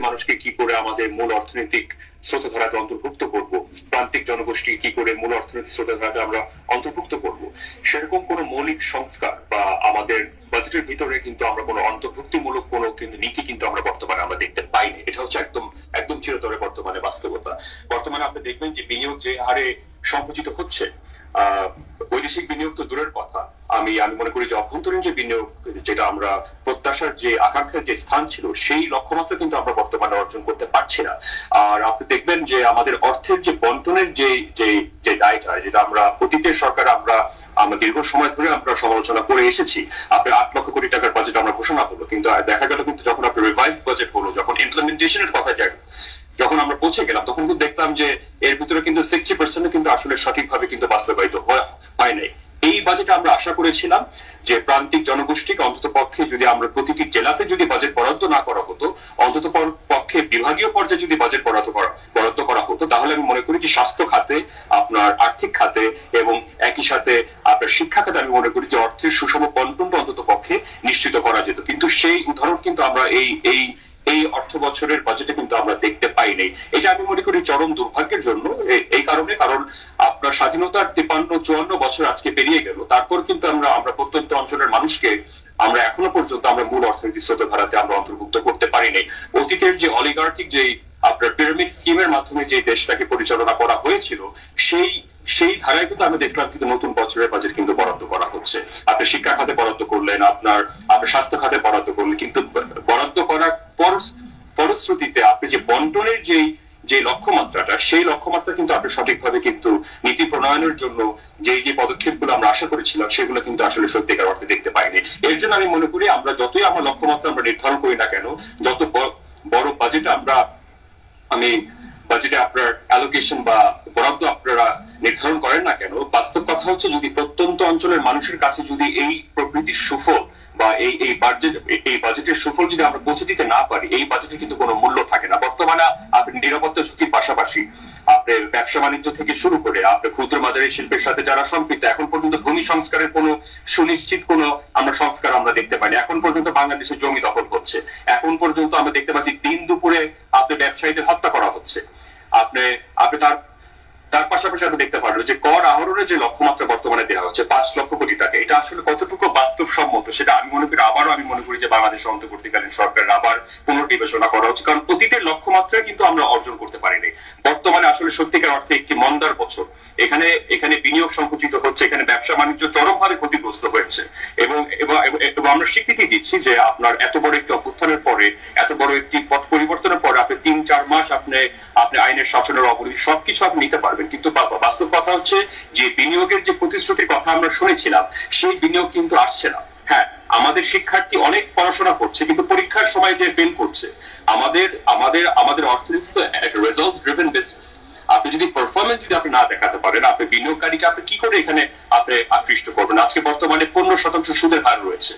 মানুষকে কি করে আমাদের মূল অর্থনৈতিক স্রোতধারাতে অন্তর্ভুক্ত করব? প্রান্তিক জনগোষ্ঠী কি করে মূল অর্থনৈতিক স্রোতধারাতে আমরা অন্তর্ভুক্ত করব? সেরকম কোনো মৌলিক সংস্কার বা আমাদের বাজেটের ভিতরে কিন্তু আমরা কোনো অন্তর্ভুক্তিমূলক কোনো কিন্তু নীতি কিন্তু আমরা বর্তমানে আমরা দেখতে পাইনি। এটা হচ্ছে একদম একদম চিরতরে বর্তমানে বাস্তবতা। বর্তমানে আপনি দেখবেন যে বিনিয়োগ যে হারে সংকুচিত হচ্ছে বৈদেশিক বিনিয়োগ তো দূরের কথা। আমি আমি মনে করি যে অভ্যন্তরীণ যে বিনিয়োগ, যেটা আমরা প্রত্যাশার যে আকাঙ্ক্ষার যে স্থান ছিল, সেই লক্ষ্যমাত্রা কিন্তু আমরা বর্তমানে অর্জন করতে পারছি না। আর আপনি দেখবেন যে আমাদের অর্থের যে বন্টনের যে যে যে দায়টা, যেটা আমরা অতীতের সরকার আমরা আমরা দীর্ঘ সময় ধরে আমরা সমালোচনা করে এসেছি। আপনার আট লক্ষ কোটি টাকার বাজেট আমরা ঘোষণা করল কিন্তু দেখা গেল কিন্তু যখন আপনার রিভাইজ বাজেট হলো, যখন ইমপ্লিমেন্টেশনের কথা যায় যখন আমরা পৌঁছে গেলাম, তখন কিন্তু দেখলাম যে এর ভিতরে কিন্তু সিক্সটি পার্সেন্ট কিন্তু আসলে সঠিকভাবে কিন্তু বাস্তবায়িত হয়- নাই। এই বাজেটে আমরা আশা করেছিলাম যে প্রান্তিক জনগোষ্ঠীকে অন্তত পক্ষে যদি আমরা প্রতিটি জেলাতে যদি বাজেট বরাদ্দ না করা হতো, অন্তত পক্ষে বিভাগীয় পর্যায়ে যদি বাজেট বরাদ্দ করা বরাদ্দ করা হতো, তাহলে আমি মনে করি যে স্বাস্থ্য খাতে, আপনার আর্থিক খাতে এবং একই সাথে আপনার শিক্ষা খাতে আমি মনে করি যে অর্থের সুষম বন্টনটা অন্তত পক্ষে নিশ্চিত করা যেত। কিন্তু সেই উদাহরণ কিন্তু আমরা এই এই এই অর্থ বছরের বাজেটে কিন্তু আমরা দেখতে পাই নাই। এটা আমি মনে করি চরম দুর্ভাগ্যের জন্য এই কারণে, কারণ আপনার স্বাধীনতার তিপান্ন চুয়ান্ন বছর আজকে পেরিয়ে গেল। তারপর কিন্তু আমরা আমরা প্রত্যন্ত অঞ্চলের মানুষকে, আমরা এখনও পর্যন্ত আমরা মূল অর্থনৈতিক স্রোতধারাতে আমরা অন্তর্ভুক্ত করতে পারি নাই। অতীতের যে অলিগার্কিক যে আপনার পিরামিড স্কিমের মাধ্যমে যে দেশটাকে পরিচালনা করা হয়েছিল, সেই সেই ধারায় কিন্তু আমরা দেখলাম কিন্তু নতুন বছরের বাজেট কিন্তু বরাদ্দ করা হচ্ছে। আপনি শিক্ষা খাতে বরাদ্দ করলেন, আপনার আপনার স্বাস্থ্য খাতে বরাদ্দ করলেন, কিন্তু বরাদ্দ করার পর ফলশ্রুতিতে আপনি যে বন্টনের যেই যে লক্ষ্যমাত্রাটা, সেই লক্ষ্যমাত্রা কিন্তু আপনি সঠিকভাবে কিন্তু নীতি প্রণয়নের জন্য যে যে পদক্ষেপগুলো আমরা আশা করেছিলাম, সেগুলো কিন্তু আসলে সত্যিকার অর্থে দেখতে পাইনি। এর জন্য আমি মনে করি আমরা যতই আমার লক্ষ্যমাত্রা আমরা নির্ধারণ করি না কেন, যত বড় বাজেট আমরা, আমি বাজেটে আপনার অ্যালোকেশন বা বরাদ্দ আপনারা নির্ধারণ করেন না কেন? বাস্তব কথা হচ্ছে যদি প্রত্যন্ত অঞ্চলের মানুষের কাছে যদি এই প্রকৃতির সুফল বা এই এই বাজেট এই বাজেটের সুফল যদি আমরা পৌঁছে দিতে না পারি, এই বাজেটে কিন্তু কোনো মূল্য থাকে না। বর্তমানে আপনি নিরাপত্তা ঝুঁকির পাশাপাশি আপনি ব্যবসা বাণিজ্য থেকে শুরু করে আপনি ক্ষুদ্র মাঝারি শিল্পের সাথে যারা সম্পৃক্ত, এখন পর্যন্ত ভূমি সংস্কারের কোনো সুনিশ্চিত কোনো আমরা সংস্কার আমরা দেখতে পাইনি। এখন পর্যন্ত বাংলাদেশের জমি দখল হচ্ছে। এখন পর্যন্ত আমরা দেখতে পাচ্ছি দিন দুপুরে আপনি ব্যবসায়ীদের হত্যা করা হচ্ছে। আপনি আপনি তার তার পাশাপাশি আপনি দেখতে পারবেন যে কর আহরণের যে লক্ষ্যমাত্রা বর্তমানে দেওয়া হচ্ছে, পাঁচ লক্ষ কোটি টাকা, এটা আসলে কতটুকু বাস্তবসম্মত সেটা আমি মনে করি, আবারও আমি মনে করি যে বাংলাদেশ অন্তর্বর্তীকালীন সরকারের আবার পুনর্বিবেচনা করা উচিত কারণ অতীতের লক্ষ্যমাত্রা কিন্তু আমরা অর্জন করতে পারিনি। বর্তমানে আসলে সত্যিকার অর্থে একটি মন্দার বছর। এখানে এখানে বিনিয়োগ সংকুচিত হচ্ছে, এখানে ব্যবসা বাণিজ্য চরমভাবে ক্ষতিগ্রস্ত হয়েছে। এবং আমরা স্বীকৃতি দিচ্ছি যে আপনার এত বড় একটি অভ্যুত্থানের পরে, এত বড় একটি পথ পরিবর্তনের পরে আপনি তিন, চার মাস আপনি আপনি আইনের শাসনের অবনতি সবকিছু আপনি নিতে পারবেন। কিন্তু বা- বাস্তব কথা হচ্ছে যে বিনিয়োগের যে প্রতিশ্রুতির কথা আমরা শুনেছিলাম, সেই বিনিয়োগ কিন্তু আসছে না। হ্যাঁ আমাদের শিক্ষার্থী অনেক পড়াশোনা করছে, কিন্তু পরীক্ষার সময় যে ফেল করছে, আমাদের আমাদের আমাদের অর্থনীতি তো একটা রেজাল্ট ড্রিভেন বিজনেস আপনি যদি পারফরমেন্স যদি আপনি না দেখাতে পারেন, আপনি বিনিয়োগকারীকে আপনি কি করে এখানে আপনি আকৃষ্ট করবেন? আজকে বর্তমানে পনেরো শতাংশ সুদের হার রয়েছে।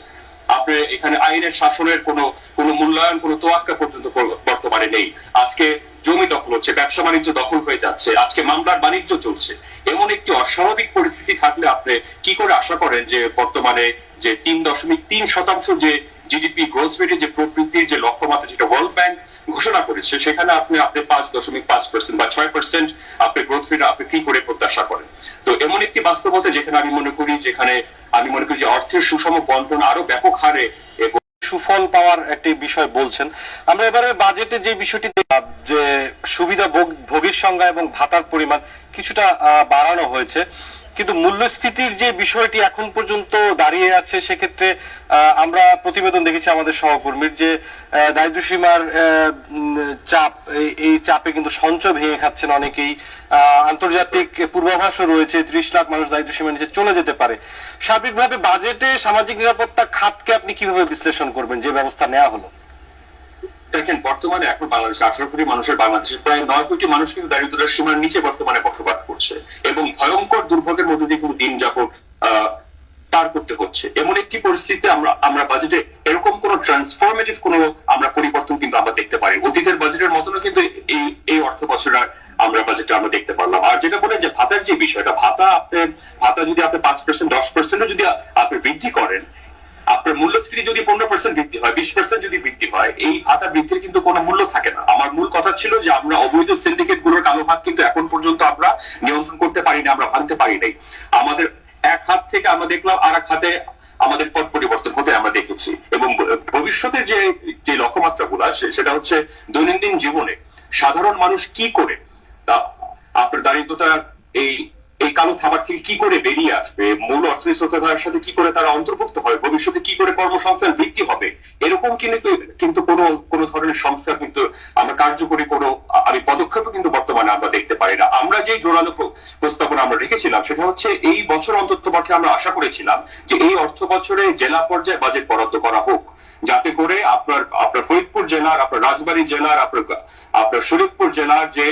আপনি এখানে আইনের শাসনের কোনো কোনো মূল্যায়ন, কোনো তোয়াক্কা পর্যন্ত বর্তমানে নেই। আজকে জমি দখল হচ্ছে, ব্যবসা বাণিজ্য দখল হয়ে যাচ্ছে, আজকে মামলার বাণিজ্য চলছে। এমন একটি অস্বাভাবিক পরিস্থিতি থাকলে আপনি কি করে আশা করেন যে বর্তমানে যে তিন দশমিক তিন শতাংশ যে জিডিপি গ্রোথ রেটের যে প্রবৃদ্ধির যে লক্ষ্যমাত্রা, যেটা ওয়ার্ল্ড ব্যাংক ঘোষণা করেছে, সেখানে আপনি আপনি পাঁচ দশমিক পাঁচ পার্সেন্ট বা ছয় পার্সেন্ট আপনি গ্রোথ রেট আপনি কি করে প্রত্যাশা করেন? তো এমন একটি বাস্তবতা যেখানে আমি মনে করি, যেখানে আমি মনে করি যে অর্থের সুষম বন্টন আরও ব্যাপক হারে সুফল পাওয়ার একটি বিষয় বলছেন। আমরা এবারে বাজেটে যে বিষয়টি যে সুবিধা ভোগ- ভোগীর সংখ্যা এবং ভাতার পরিমাণ কিছুটা বাড়ানো হয়েছে। কিন্তু মূল্যস্ফীতির যে বিষয়টি এখন পর্যন্ত দাঁড়িয়ে আছে সেক্ষেত্রে আমরা প্রতিবেদন দেখেছি আমাদের সহকর্মীর যে আহ, চাপ এই- চাপে কিন্তু সঞ্চয় ভেঙে খাচ্ছেন অনেকেই। আন্তর্জাতিক পূর্বাভাসও রয়েছে ত্রিশ লাখ মানুষ দারিদ্র্যসীমার নিচে চলে যেতে পারে। সার্বিকভাবে বাজেটে সামাজিক নিরাপত্তা খাতকে আপনি কীভাবে বিশ্লেষণ করবেন? যে ব্যবস্থা নেওয়া হলো। দেখেন, বর্তমানে এখন বাংলাদেশে আঠারো কোটি মানুষের বাংলাদেশে প্রায় নয় কোটি মানুষ কিন্তু দারিদ্রের সীমার নিচে বর্তমানে বসবাস করছে এবং ভয়ঙ্কর দুর্ভোগের মধ্যে দিয়ে কিন্তু দিন যাপন পার করতে হচ্ছে। এমন একটি পরিস্থিতিতে আমরা আমরা বাজেটে এরকম কোন ট্রান্সফরমেটিভ কোন আমরা পরিবর্তন কিন্তু আমরা দেখতে পারি অতীতের বাজেটের মতনও কিন্তু এই এই অর্থ বছর আমরা বাজেটে আমরা দেখতে পারলাম। আর যেটা বলেন যে ভাতার যে বিষয়টা, ভাতা আপনি, ভাতা যদি আপনি পাঁচ পার্সেন্ট দশ পার্সেন্টও যদি আপনি বৃদ্ধি করেন আপনার মূল্যস্ফীতি যদি পনেরো পার্সেন্ট বৃদ্ধি হয়, বিশ পার্সেন্ট যদি বৃদ্ধি হয়, এই ভাতা বৃদ্ধির কিন্তু কোনো মূল্য থাকে না। আমার মূল কথা ছিল যে আমরা অবৈধ সিন্ডিকেটগুলোর কালো ভাগ কিন্তু এখন পর্যন্ত আমরা নিয়ন্ত্রণ করতে পারি না আমরা ভাঙতে পারি নাই। আমাদের এক হাত থেকে আমরা দেখলাম, আর এক হাতে আমাদের পথ পরিবর্তন হতে আমরা দেখেছি। এবং ভবিষ্যতে যে যে লক্ষ্যমাত্রা গুলা সেটা হচ্ছে দৈনন্দিন জীবনে সাধারণ মানুষ কি করে? আপনার দারিদ্রতা এই এই কালো খাবার থেকে কি করে বেরিয়ে আসবে? মূল অর্থনীতি স্রোতধারার সাথে কি করে তারা অন্তর্ভুক্ত হয় ভবিষ্যতে কি করে কর্মসংস্থান বৃদ্ধি হবে? এরকম কিন্তু কিন্তু কোনো কোনো ধরনের সংস্থা কিন্তু আমরা কার্যকরী কোনো, আমি পদক্ষেপ কিন্তু বর্তমানে আমরা দেখতে পারি না। আমরা যে জোরালো প্রস্তাবনা আমরা রেখেছিলাম, সেটা হচ্ছে এই বছর অন্তত পক্ষে আমরা আশা করেছিলাম যে এই অর্থ বছরে জেলা পর্যায়ে বাজেট বরাদ্দ করা হোক। যাতে করে আপনার আপনার ফরিদপুর জেলার, আপনার রাজবাড়ী জেলার, আপনার আপনার শরীফপুর জেলার যে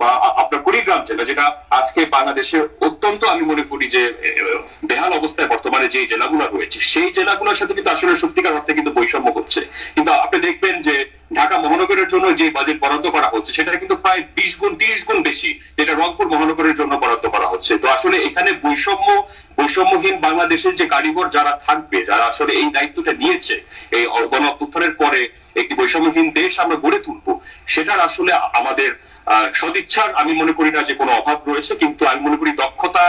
বা আপনার কুড়িগ্রাম জেলা, যেটা আজকে বাংলাদেশে অত্যন্ত আমি মনে করি যে বেহাল অবস্থায় বর্তমানে যে জেলাগুলো রয়েছে, সেই জেলাগুলোর সাথে কিন্তু আসলে সত্যিকার অর্থে কিন্তু বৈষম্য হচ্ছে। কিন্তু আপনি দেখবেন যে, ঢাকা মহানগরের জন্য যে বাজেট বরাদ্দ করা হচ্ছে, সেটা কিন্তু প্রায় বিশ গুণ, তিরিশ গুণ বেশি, যেটা রংপুর মহানগরের জন্য বরাদ্দ করা হচ্ছে। তো আসলে এখানে বৈষম্য, বৈষম্যহীন বাংলাদেশের যে কারিগর যারা থাকবে, যারা আসলে এই দায়িত্বটা নিয়েছে, এই গণ অভ্যুত্থানের পরে একটি বৈষম্যহীন দেশ আমরা গড়ে তুলবো, সেটার আসলে আমাদের সদিচ্ছার আমি মনে করি না যে কোনো অভাব রয়েছে, কিন্তু আমি মনে করি দক্ষতা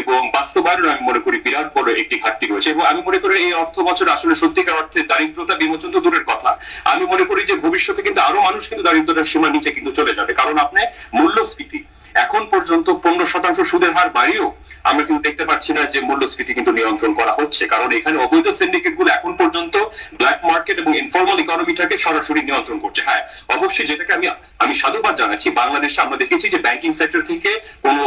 এবং বাস্তবায়ন আমি মনে করি বিরাট বড় একটি ঘাটতি রয়েছে। এবং আমি মনে করি এই অর্থ বছর আসলে সত্যিকার অর্থে দারিদ্রতা বিমোচন তো দূরের কথা। আমি মনে করি যে ভবিষ্যতে কিন্তু আরও মানুষ কিন্তু দারিদ্রতার সীমা নিচে কিন্তু চলে যাবে। কারণ আপনি মূল্যস্ফীতি এখন পর্যন্ত পনেরো শতাংশ সুদের হার বাড়িয়েও আমরা কিন্তু দেখতে পাচ্ছি না যে মূল্যস্ফীতি কিন্তু নিয়ন্ত্রণ করা হচ্ছে, কারণ এখানে অবৈধ সিন্ডিকেটগুলো এখন পর্যন্ত ব্ল্যাক মার্কেট এবং ইনফর্মাল ইকোনমিটাকে সরাসরি নিয়ন্ত্রণ করছে। হ্যাঁ অবশ্যই যেটাকে আমি আমি সাধুবাদ জানাচ্ছি, বাংলাদেশে আমরা দেখেছি যে ব্যাংকিং সেক্টর থেকে কোনো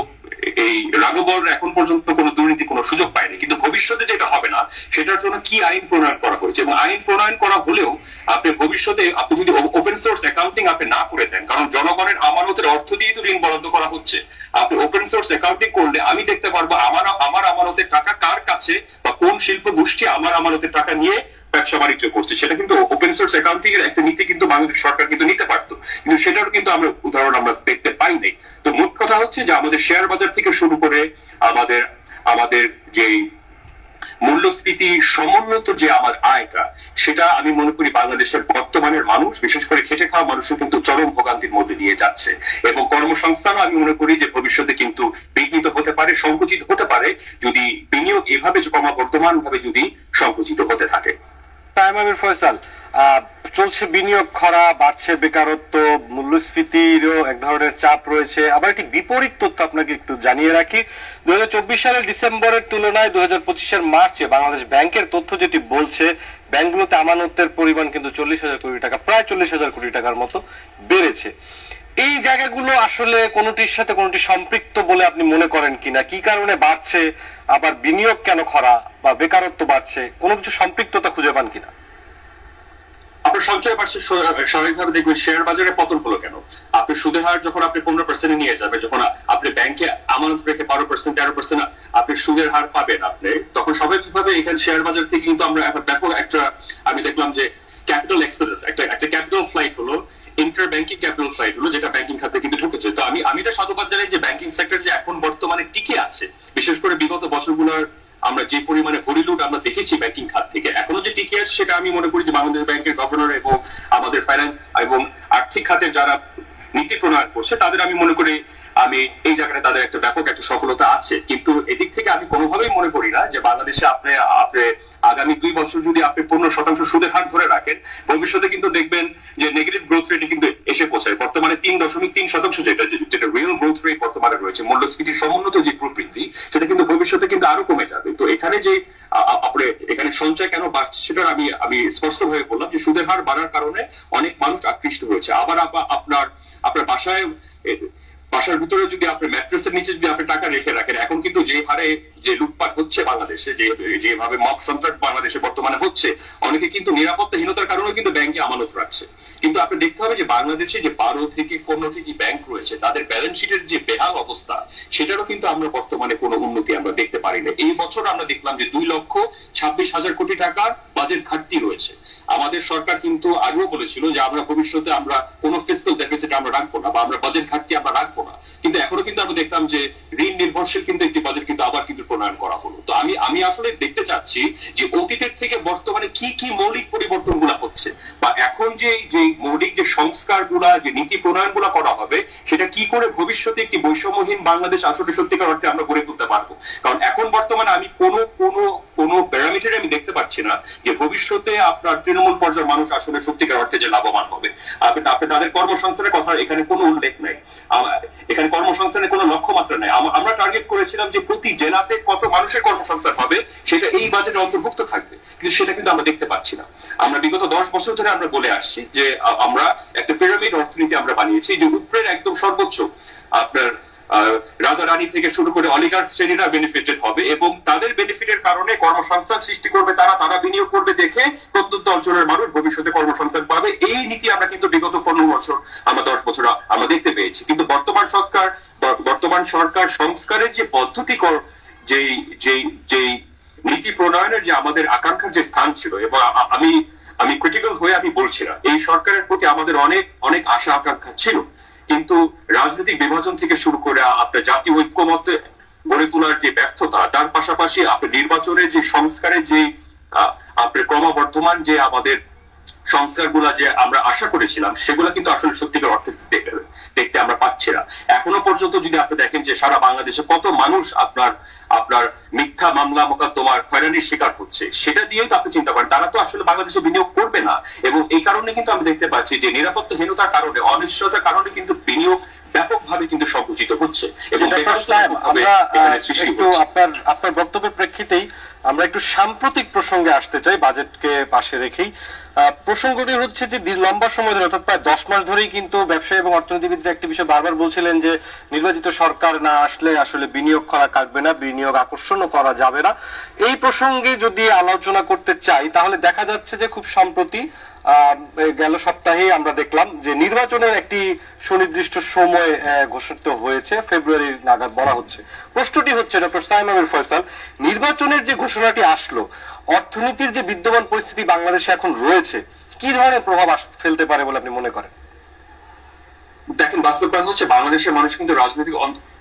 এই রাগবর এখন পর্যন্ত কোনো দুর্নীতি, কোনো সুযোগ পায়নি। কিন্তু ভবিষ্যতে যেটা হবে না, সেটার জন্য কি আইন প্রণয়ন করা হয়েছে? এবং আইন প্রণয়ন করা হলেও আপনি ভবিষ্যতে, আপনি যদি ওপেন সোর্স অ্যাকাউন্টিং আপনি না করে দেন, কারণ জনগণের আমানতের অর্থ দিয়ে তো ঋণ বরাদ্দ করা হচ্ছে। আপনি ওপেন সোর্স অ্যাকাউন্টিং করলে আমি দেখতে পারব আমার আমার আমানতের টাকা কার কাছে বা কোন শিল্প গোষ্ঠী আমার আমানতের টাকা নিয়ে ব্যবসা বাণিজ্য করছে। সেটা কিন্তু ওপেন সোর্স অ্যাকাউন্টিং এর একটা নীতি কিন্তু বাংলাদেশ সরকার কিন্তু নিতে পারতো। কিন্তু সেটারও কিন্তু আমরা উদাহরণ আমরা দেখতে পাই নাই। তো মোট কথা হচ্ছে যে আমাদের শেয়ার বাজার থেকে শুরু করে আমাদের আমাদের যেই মূল্যস্ফীতি সমুন্নত যে আমার আয়টা, সেটা আমি মনে করি বাংলাদেশের বর্তমানের মানুষ, বিশেষ করে খেটে খাওয়া মানুষের কিন্তু চরম ভোগান্তির মধ্যে দিয়ে যাচ্ছে। এবং কর্মসংস্থানও আমি মনে করি যে ভবিষ্যতে কিন্তু বিঘ্নিত হতে পারে, সংকুচিত হতে পারে, যদি বিনিয়োগ এভাবে ক্রমবর্ধমান ভাবে যদি সংকুচিত হতে থাকে। টাইম আমির ফয়সাল চলছে বিনিয়োগ খরা, বাড়ছে বেকারত্ব, মূল্যস্ফীতিরও এক ধরনের চাপ রয়েছে। আবার একটি বিপরীত তথ্য আপনাকে একটু জানিয়ে রাখি। দু হাজার চব্বিশ সালের ডিসেম্বরের তুলনায় দু পঁচিশের মার্চে বাংলাদেশ ব্যাংকের তথ্য যেটি বলছে, ব্যাংকগুলোতে আমানতের পরিমাণ কিন্তু চল্লিশ হাজার কোটি টাকা, প্রায় চল্লিশ হাজার কোটি টাকার মতো বেড়েছে। এই জায়গাগুলো আসলে কোনটির সাথে কোনোটি সম্পৃক্ত বলে আপনি মনে করেন কিনা? কি কারণে বাড়ছে? আবার বিনিয়োগ কেন খরা? বা বেকারত্ব বাড়ছে, কোনো কিছু সম্পৃক্ততা খুঁজে পান কিনা? আপনার সঞ্চয় বার্ষিক স্বাভাবিকভাবে দেখবেন শেয়ার বাজারে পতন হলো কেন? আপনি সুদের হার যখন আপনি পনেরো পার্সেন্ট নিয়ে যাবে যখন আপনি ব্যাংকে আমানত রেখে বারো পার্সেন্ট তেরো পার্সেন্ট আপনি সুদের হার পাবেন আপনি, তখন স্বাভাবিকভাবে এখানে শেয়ার বাজার থেকে কিন্তু আমরা একটা ব্যাপক একটা, আমি দেখলাম যে ক্যাপিটাল এক্সেলেন্স একটা একটা ক্যাপিটাল ফ্লাইট হলো ইন্টার ব্যাংকিং ক্যাপিটাল ফ্লাইট হলো, যেটা ব্যাংকিং খাতে কিন্তু ঢুকেছে। তো আমি আমি এটা সাধুবাদ জানাই যে ব্যাংকিং সেক্টর যে এখন বর্তমানে টিকে আছে, বিশেষ করে বিগত বছরগুলোর আমরা যে পরিমাণে হরিলুট আমরা দেখেছি ব্যাংকিং খাত থেকে, এখনও যে টিকে আছে সেটা আমি মনে করি যে বাংলাদেশ ব্যাংকের গভর্নর এবং আমাদের ফাইন্যান্স এবং আর্থিক খাতের যারা নীতি প্রণয়ন করছে, তাদের আমি মনে করি আমি এই জায়গাটা তাদের একটা ব্যাপক একটা সফলতা আছে। কিন্তু এদিক থেকে আমি কোনোভাবেই মনে করি না যে বাংলাদেশে আপনি আপনি আগামী দুই বছর যদি আপনি পনেরো শতাংশ সুদের হার ধরে রাখেন, ভবিষ্যতে কিন্তু দেখবেন যে নেগেটিভ গ্রোথ রেটে কিন্তু এসে পৌঁছায়। বর্তমানে তিন দশমিক তিন শতাংশ যেটা যেটা রিয়েল গ্রোথ রেট বর্তমানে রয়েছে, মূল্যস্ফীতির সমুন্নত যে প্রবৃদ্ধি সেটা কিন্তু ভবিষ্যতে কিন্তু আরও কমে যাবে। তো এখানে যে আপনি এখানে সঞ্চয় কেন বাড়ছে সেটা আমি আমি স্পষ্ট ভাবে বললাম যে সুদের হার বাড়ার কারণে অনেক মানুষ আকৃষ্ট হয়েছে। আবার আবা- আপনার আপনার বাসায় বাসার ভিতরে যদি আপনি ম্যাট্রেসের নিচে যদি আপনি টাকা রেখে রাখেন, এখন কিন্তু যে হারে যে লুটপাট হচ্ছে বাংলাদেশে, যে যেভাবে মব সন্ত্রাস বাংলাদেশে বর্তমানে হচ্ছে, অনেকে কিন্তু নিরাপত্তাহীনতার কারণে কিন্তু ব্যাংকে আমানত রাখছে। কিন্তু আপনি দেখতে হবে যে বাংলাদেশে যে বারো থেকে পনেরোটি যে ব্যাংক রয়েছে, তাদের ব্যালেন্স শিটের যে বেহাল অবস্থা, সেটারও কিন্তু আমরা বর্তমানে কোনো উন্নতি আমরা দেখতে পারি না এই বছর আমরা দেখলাম যে দুই লক্ষ ছাব্বিশ হাজার কোটি টাকার বাজেট ঘাটতি রয়েছে। আমাদের সরকার কিন্তু আগেও বলেছিল যে আমরা ভবিষ্যতে আমরা কোনো ফিজিক্যাল ডেফিসিট আমরা রাখব না বা আমরা বাজেট ঘাটতি আমরা রাখব না। কিন্তু এখনও কিন্তু আমরা দেখলাম যে ঋণ নির্ভরশীল কিন্তু একটি বাজেট কিন্তু আবার কিন্তু প্রণয়ন করা হলো। তো আমি আমি আসলে দেখতে চাচ্ছি যে অতীতের থেকে বর্তমানে কি কি মৌলিক পরিবর্তনগুলা হচ্ছে বা এখন যে যে মৌলিক যে সংস্কারগুলা যে নীতি প্রণয়নগুলা করা হবে, সেটা কি করে ভবিষ্যতে একটি বৈষম্যহীন বাংলাদেশ আসলে সত্যিকার অর্থে আমরা গড়ে তুলতে পারব? কারণ এখন বর্তমানে আমি কোনো কোনো কোনো প্যারামিটারে আমি দেখতে পাচ্ছি না যে ভবিষ্যতে আপনার তৃণমূল পর্যায়ের মানুষ আসলে সত্যিকার অর্থে যে লাভবান হবে। আপনি তাদের কর্মসংস্থানের কথা এখানে কোনো উল্লেখ নাই। এখানে কর্মসংস্থানের কোনো লক্ষ্যমাত্রা নাই। আমরা টার্গেট করেছিলাম যে প্রতি জেলাতে কত মানুষের কর্মসংস্থান হবে, সেটা এই বাজেটে অন্তর্ভুক্ত থাকবে। কিন্তু সেটা কিন্তু আমরা দেখতে পাচ্ছি না। আমরা বিগত দশ বছর ধরে আমরা বলে আসছি যে আমরা একটা পিরামিড অর্থনীতি আমরা বানিয়েছি যে উপরের একদম সর্বোচ্চ আপনার রাজা রানী থেকে শুরু করে অলিগার শ্রেণীরা বেনিফিটেড হবে এবং তাদের বেনিফিটের কারণে কর্মসংস্থান সৃষ্টি করবে তারা তারা বিনিয়োগ করবে দেখে প্রত্যন্ত অঞ্চলের মানুষ ভবিষ্যতে কর্মসংস্থান পাবে। এই নীতি আমরা কিন্তু বিগত পনেরো বছর, আমরা দশ বছর, আমরা দেখতে পেয়েছি। কিন্তু বর্তমান সরকার বর্তমান সরকার সংস্কারের যে পদ্ধতিকর যেই যেই যেই নীতি প্রণয়নের যে আমাদের আকাঙ্ক্ষার যে স্থান ছিল, এবং আমি আমি ক্রিটিক্যাল হয়ে আমি বলছি না, এই সরকারের প্রতি আমাদের অনেক অনেক আশা, আকাঙ্ক্ষা ছিল। কিন্তু রাজনৈতিক বিভাজন থেকে শুরু করে আপনার জাতীয় ঐক্যমতে গড়ে তোলার যে ব্যর্থতা তার পাশাপাশি আপনার নির্বাচনের যে সংস্কারের যে আহ, আপনার ক্রমবর্ধমান যে আমাদের সংস্কারগুলা যে আমরা আশা করেছিলাম সেগুলো কিন্তু আসলে সত্যিকার অর্থে দেখতে- আমরা পাচ্ছি না। এখনও পর্যন্ত যদি আপনি দেখেন যে সারা বাংলাদেশে কত মানুষ আপনার আপনার মিথ্যা মামলা মোকদ্দমার হয়রানির শিকার হচ্ছে সেটা দিয়েই তো আপনি চিন্তা করেন। তারা তো আসলে বাংলাদেশে বিনিয়োগ করবে না। এবং এই কারণে কিন্তু আমি দেখতে পাচ্ছি যে নিরাপত্তাহীনতার কারণে অনিশ্চয়তার কারণে কিন্তু বিনিয়োগ ব্যাপকভাবে কিন্তু সংকুচিত হচ্ছে এবং আমরা একটু আপনার আপনার বক্তব্যের প্রেক্ষিতেই আমরা একটু সাম্প্রতিক প্রসঙ্গে আসতে চাই বাজেটকে পাশে রেখেই। প্রসঙ্গটি হচ্ছে যে লম্বা সময় ধরে অর্থাৎ প্রায় দশ মাস ধরেই কিন্তু ব্যবসায়ী এবং অর্থনীতিবিদরা একটি বিষয় বারবার বলছিলেন যে নির্বাচিত সরকার না আসলে আসলে বিনিয়োগ করা কাটবে না বিনিয়োগ আকর্ষণও করা যাবে না। এই প্রসঙ্গে যদি আলোচনা করতে চাই তাহলে দেখা যাচ্ছে যে খুব সম্প্রতি গেল সপ্তাহে আমরা দেখলাম যে নির্বাচনের একটি সুনির্দিষ্ট সময় ঘোষিত হয়েছে। ফেব্রুয়ারি নাগাদ বলা হচ্ছে। প্রশ্নটি হচ্ছে, ডক্টর সাইম আমির ফয়সাল, নির্বাচনের যে ঘোষণাটি আসলো, অর্থনীতির যে বিদ্যমান পরিস্থিতি বাংলাদেশে এখন রয়েছে, কি ধরনের প্রভাব ফেলতে পারে বলে আপনি মনে করেন? দেখেন, বাস্তব হচ্ছে, বাংলাদেশের মানুষ কিন্তু রাজনৈতিক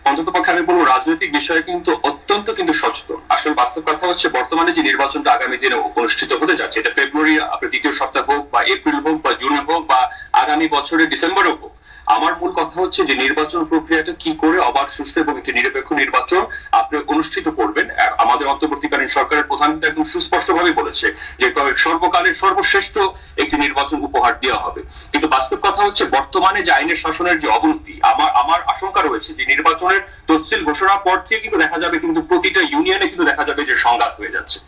অন্তত পক্ষে আমি বলব, রাজনৈতিক বিষয়ে কিন্তু অত্যন্ত কিন্তু সচেতন। আসল বাস্তব কথা হচ্ছে, বর্তমানে যে নির্বাচনটা আগামী দিনে অনুষ্ঠিত হতে যাচ্ছে, এটা ফেব্রুয়ারি দ্বিতীয় সপ্তাহ হোক বা এপ্রিল হোক বা জুনে হোক বা আগামী বছরের ডিসেম্বরে হোক আমার মূল কথা হচ্ছে যে নির্বাচন প্রক্রিয়াটা কি করে অবাধ সুস্থ এবং একটি নিরপেক্ষ নির্বাচন আপনি অনুষ্ঠিত করবেন। আমাদের অন্তর্বর্তীকালীন সরকারের প্রধান একদম সুস্পষ্টভাবে বলেছে যে সর্বকালের সর্বশ্রেষ্ঠ একটি নির্বাচন উপহার দেওয়া হবে। কিন্তু বাস্তব কথা হচ্ছে বর্তমানে যে আইনের শাসনের যে অবনতি, আমার আমার আশঙ্কা রয়েছে যে নির্বাচনের তফসিল ঘোষণার পর থেকে কিন্তু দেখা যাবে কিন্তু প্রতিটা ইউনিয়নে কিন্তু দেখা যাবে যে সংঘাত হয়ে যাচ্ছে।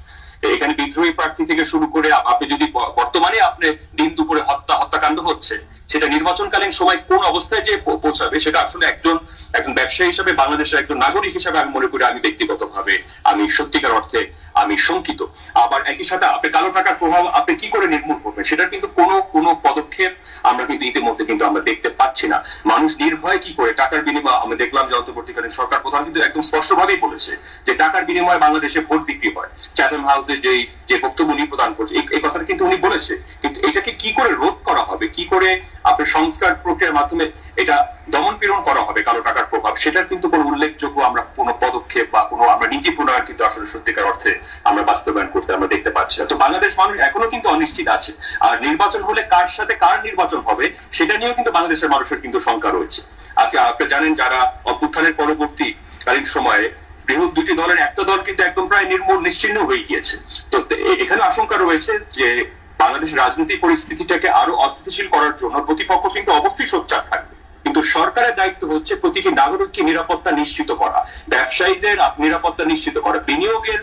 এখানে বিদ্রোহী প্রার্থী থেকে শুরু করে আপনি যদি বর্তমানে আপনি দিন দুপুরে হত্যা, হত্যাকাণ্ড হচ্ছে সেটা নির্বাচনকালীন সময় কোন অবস্থায় যে পৌঁছাবে, সেটা আসলে একজন একজন ব্যবসায়ী হিসেবে, বাংলাদেশের একজন নাগরিক হিসেবে আমি মনে করি আমি ব্যক্তিগতভাবে আমি সত্যিকার অর্থে আমি শঙ্কিত। আবার একই সাথে আপনি কালো টাকার প্রভাব আপনি কি করে নির্মূল করবেন, সেটার কিন্তু কোনো কোনো পদক্ষেপ আমরা কিন্তু ইতিমধ্যে কিন্তু আমরা দেখতে পাচ্ছি না। মানুষ নির্ভয় কি করে, টাকার বিনিময়ে আমরা দেখলাম যে অন্তর্বর্তীকালীন সরকার প্রধান কিন্তু একদম স্পষ্টভাবেই বলেছে যে টাকার বিনিময়ে বাংলাদেশে ভোট বিক্রি হয়। চ্যাথম হাউসে যে যে বক্তব্য উনি প্রদান করছে এই কথাটা কিন্তু উনি বলেছে। কিন্তু এটাকে কি করে রোধ করা হবে, কি করে আপনার সংস্কার প্রক্রিয়ার মাধ্যমে এটা দমন পীড়ন করা হবে কালো টাকার প্রভাব। সেটার কিন্তু কোনো উল্লেখযোগ্য আমরা কোনো পদক্ষেপ বা কোনো, আমরা নীতি প্রণয়ন কিন্তু আসলে সত্যিকার অর্থে আমরা বাস্তবায়ন করতে, আমরা দেখতে পাচ্ছি না। তো বাংলাদেশ মানুষ এখনও কিন্তু অনিশ্চিত আছে। আর নির্বাচন হলে কার সাথে কার নির্বাচন হবে, সেটা নিয়েও কিন্তু বাংলাদেশের মানুষের কিন্তু শঙ্কা রয়েছে। আচ্ছা আপনি জানেন যারা অভ্যুত্থানের পরবর্তী কালীন সময়ে বৃহৎ দুটি দলের একটা দল কিন্তু একদম প্রায় নির্মূল, নিশ্চিহ্ন হয়ে গিয়েছে। তো এখানে আশঙ্কা রয়েছে যে বাংলাদেশের রাজনৈতিক পরিস্থিতিটাকে আরও অস্থিতিশীল করার জন্য প্রতিপক্ষ কিন্তু অবশ্যই সোচ্চার থাকবে। কিন্তু সরকারের দায়িত্ব হচ্ছে প্রতিটি নাগরিককে নিরাপত্তা নিশ্চিত করা। ব্যবসায়ীদের নিরাপত্তা নিশ্চিত করা। বিনিয়োগের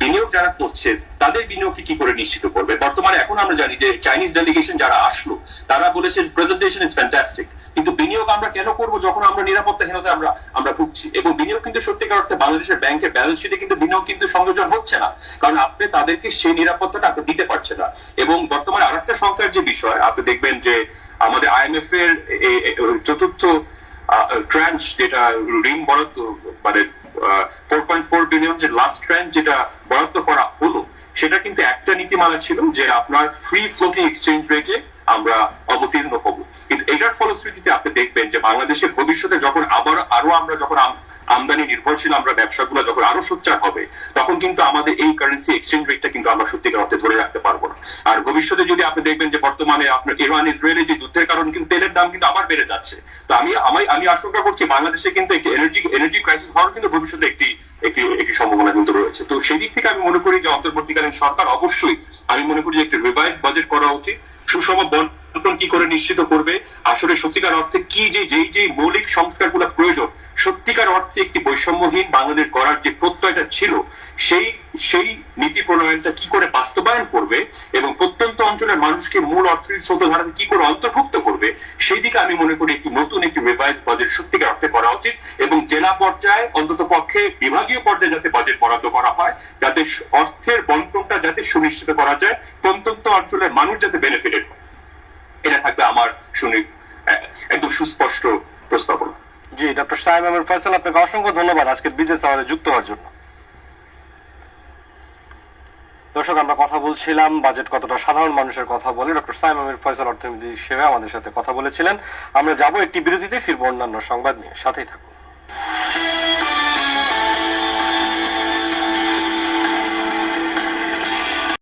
বিনিয়োগ যারা করছে, তাদের বিনিয়োগকে কি করে নিশ্চিত করবে? বর্তমানে এখন আমরা জানি যে চাইনিজ ডেলিগেশন যারা আসলো, তারা বলেছেন প্রেজেন্টেশন ইজ ফ্যান্টাস্টিক কিন্তু বিনিয়োগ আমরা কেন করব যখন আমরা নিরাপত্তাহীনতা আমরা আমরা ভুগছি? এবং বিনিয়োগ কিন্তু সত্যিকার অর্থে বাংলাদেশের ব্যাংকের ব্যালেন্স শিটে কিন্তু বিনিয়োগ কিন্তু সংযোজন হচ্ছে না। কারণ আপনি তাদেরকে সেই নিরাপত্তাটা আপনি দিতে পারছে না। এবং বর্তমানে আরেকটা সংখ্যার যে বিষয়, আপনি দেখবেন যে আমাদের আইএমএফ এর চতুর্থ ট্রান্স যেটা ঋণ বরাদ্দ মানে ফোর পয়েন্ট ফোর বিলিয়ন যে লাস্ট ট্রান্স যেটা বরাদ্দ করা হলো, সেটা কিন্তু একটা নীতিমালা ছিল যে আপনার ফ্রি ফ্লোটিং এক্সচেঞ্জ রেটে আমরা অবতীর্ণ হব। কিন্তু এটার ফলশ্রুতিতে আপনি দেখবেন যে বাংলাদেশে ভবিষ্যতে যখন আবার আরও আমরা যখন আম- আমদানি নির্ভরশীল, আমরা ব্যবসাগুলো যখন আরও সোচ্চার হবে, তখন কিন্তু আমাদের এই কারেন্সি এক্সচেঞ্জ রেটটা কিন্তু আমরা সত্যিকার অর্থে ধরে রাখতে পারব না। আর ভবিষ্যতে যদি আপনি দেখবেন যে বর্তমানে আপনার ইরান ইসরায়েলের যে যুদ্ধের কারণে কিন্তু তেলের দাম কিন্তু আবার বেড়ে যাচ্ছে। তো আমি আমি আমি আশঙ্কা করছি বাংলাদেশে কিন্তু একটি এনার্জি এনার্জি ক্রাইসিস হওয়ার কিন্তু ভবিষ্যতে একটি একটি একটি সম্ভাবনা কিন্তু রয়েছে। তো সেই দিক থেকে আমি মনে করি যে অন্তর্বর্তীকালীন সরকার অবশ্যই, আমি মনে করি যে একটি রিভাইজ বাজেট করা উচিত। সুষম বন্টন কি করে নিশ্চিত করবে? আসলে সত্যিকার অর্থে কি যে যেই যে মৌলিক সংস্কারগুলো প্রয়োজন, সত্যিকার অর্থে একটি বৈষম্যহীন বাংলাদেশ গড়ার যে প্রত্যয়টা ছিল, সেই সেই নীতি প্রণয়নটা কি করে বাস্তবায়ন করবে এবং প্রত্যন্ত অঞ্চলের মানুষকে মূল অর্থনীতি স্রোতধারাতে কি করে অন্তর্ভুক্ত করবে, সেই দিকে আমি মনে করি একটি নতুন একটি রিভাইজ বাজেট সত্যিকার অর্থে করা উচিত এবং জেলা পর্যায়ে অন্তত পক্ষে বিভাগীয় পর্যায়ে যাতে বাজেট বরাদ্দ করা হয়, যাতে অর্থের বন্টনটা যাতে সুনিশ্চিত করা যায়, প্রত্যন্ত অঞ্চলের মানুষ যাতে বেনিফিটেড হয়। এটা থাকবে আমার শুনি একদম সুস্পষ্ট প্রস্তাবনা। জি, ডক্টর সাহেব আহমেদ ফয়সাল আপনাকে অসংখ্য ধন্যবাদ আজকে বিজনেস আওয়ারে যুক্ত হওয়ার জন্য। দর্শক, আমরা কথা বলছিলাম, বাজেট কতটা সাধারণ মানুষের কথা বলে। ডক্টর সাইম আমির ফয়সাল অর্থনীতি হিসেবে আমাদের সাথে কথা বলেছিলেন। আমরা যাব একটি বিরতিতে, ফিরবো অন্যান্য সংবাদ নিয়ে। সাথেই থাকুন।